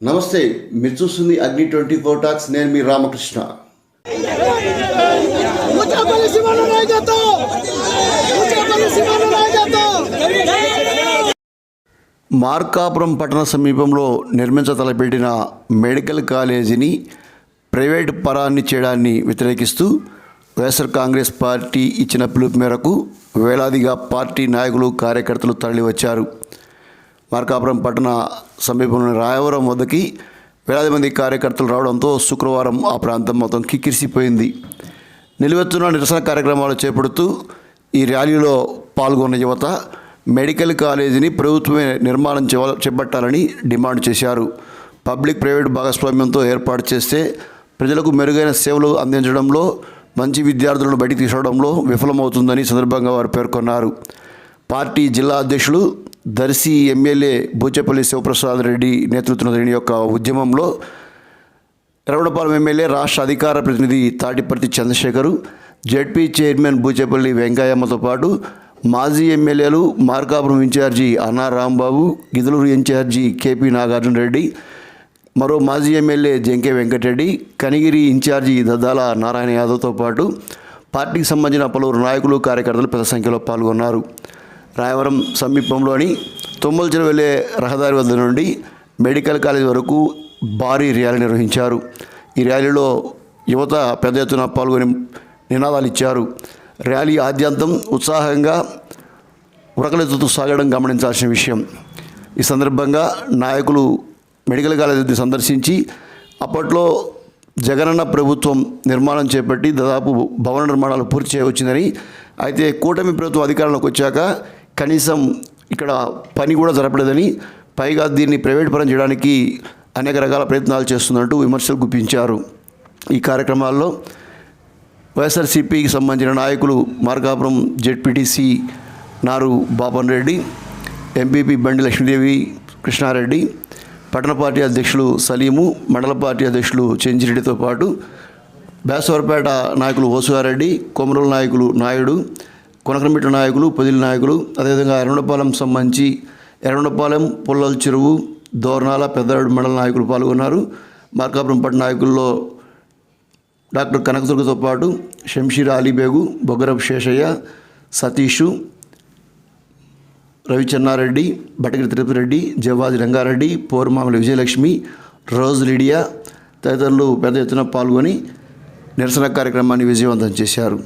నమస్తే మీరు చూస్తుంది అగ్ని ట్వంటీ ఫోర్ టాక్స్ నేను మీ రామకృష్ణ. మార్కాపురం పట్టణ సమీపంలో నిర్మించ తలపెట్టిన మెడికల్ కాలేజీని ప్రైవేట్ పరాన్ని చేయడాన్ని వ్యతిరేకిస్తూ వైఎస్ఆర్ కాంగ్రెస్ పార్టీ ఇచ్చిన పిలుపు మేరకు వేలాదిగా పార్టీ నాయకులు కార్యకర్తలు తరలివచ్చారు. మార్కాపురం పట్టణ సమీపంలోని రాయవరం వద్దకి వేలాది మంది కార్యకర్తలు రావడంతో శుక్రవారం ఆ ప్రాంతం మొత్తం కిక్కిరిసిపోయింది. నిలువెత్తున నిరసన కార్యక్రమాలు చేపడుతూ ఈ ర్యాలీలో పాల్గొన్న యువత మెడికల్ కాలేజీని ప్రభుత్వమే నిర్మాణం చేపట్టాలని డిమాండ్ చేశారు. పబ్లిక్ ప్రైవేట్ భాగస్వామ్యంతో ఏర్పాటు చేస్తే ప్రజలకు మెరుగైన సేవలు అందించడంలో మంచి విద్యార్థులను బయటికి తీసుకోవడంలో విఫలమవుతుందని సందర్భంగా వారు పేర్కొన్నారు. పార్టీ జిల్లా అధ్యక్షులు దర్శి ఎమ్మెల్యే బూచేపల్లి శివప్రసాద్ రెడ్డి నేతృత్వంలో జరిగిన యొక్క ఉద్యమంలో ఎర్రగొండపాలెం ఎమ్మెల్యే రాష్ట్ర అధికార ప్రతినిధి తాటిపర్తి చంద్రశేఖరు జెడ్పీ చైర్మన్ బూచేపల్లి వెంకయ్యమ్మతో పాటు మాజీ ఎమ్మెల్యేలు Markapuram incharge Anna Rambabu Giddalur incharge KP Nagarjuna Reddy మరో మాజీ ఎమ్మెల్యే జంకే వెంకటరెడ్డి కనిగిరి ఇన్ఛార్జి దద్దాల నారాయణ యాదవ్తో పాటు పార్టీకి సంబంధించిన పలువురు నాయకులు కార్యకర్తలు పెద్ద సంఖ్యలో పాల్గొన్నారు. రాయవరం సమీపంలోని తొమ్మలచెరు వెళ్ళే రహదారి వద్ద నుండి మెడికల్ కాలేజ్ వరకు భారీ ర్యాలీ నిర్వహించారు. ఈ ర్యాలీలో యువత పెద్ద ఎత్తున పాల్గొని నినాదాలు ఇచ్చారు. ర్యాలీ ఆద్యంతం ఉత్సాహంగా ఉరకలెత్తుతూ సాగడం గమనించాల్సిన విషయం. ఈ సందర్భంగా నాయకులు మెడికల్ కాలేజీని సందర్శించి అప్పట్లో జగనన్న ప్రభుత్వం నిర్మాణం చేపట్టి దాదాపు భవన నిర్మాణాలు పూర్తి చేయవచ్చిందని అయితే కూటమి ప్రభుత్వం అధికారంలోకి వచ్చాక కనీసం ఇక్కడ పని కూడా జరపలేదని పైగా దీన్ని ప్రైవేట్ పరం చేయడానికి అనేక రకాల ప్రయత్నాలు చేస్తున్నట్టు విమర్శలు గుప్పించారు. ఈ కార్యక్రమాల్లో వైఎస్ఆర్సీపీకి సంబంధించిన నాయకులు మార్కాపురం జెడ్పీటీసీ నారు బాపన్ రెడ్డి ఎంపీపీ బండి లక్ష్మీదేవి కృష్ణారెడ్డి పట్టణ పార్టీ అధ్యక్షులు సలీము మండల పార్టీ అధ్యక్షులు చెంచిరెడ్డితో పాటు బేసవరపేట నాయకులు ఓసుగారెడ్డి కొమరుల నాయకులు నాయుడు కొనకరమిట్ల నాయకులు పొదిలి నాయకులు అదేవిధంగా ఎర్రగొండపాలెం సంబంధించి ఎర్రగొండపాలెం పుల్లల చెరువు దోర్నాల పెద్దరాడు మండల నాయకులు పాల్గొన్నారు. మార్కాపురం పట్టణ నాయకుల్లో డాక్టర్ కనకదుర్గతో పాటు షంషీర్ అలీబేగు బొగ్గరపు శేషయ్య సతీషు రవిచన్నారెడ్డి బటగిరి తిరుపతి రెడ్డి జవాది రంగారెడ్డి పోరుమామల విజయలక్ష్మి రోజ్ లిడియా తదితరులు పెద్ద ఎత్తున పాల్గొని నిరసన కార్యక్రమాన్ని విజయవంతం చేశారు.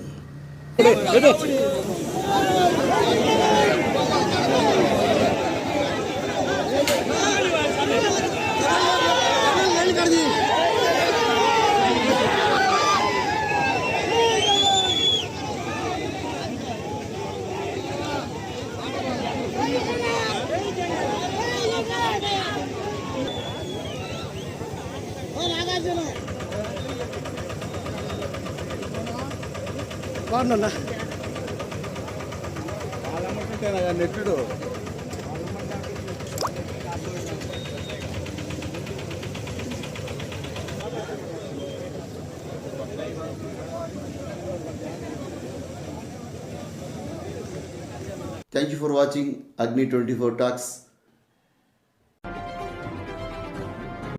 బాగున్నా నెట్టుడు thank you for watching Agni twenty four talks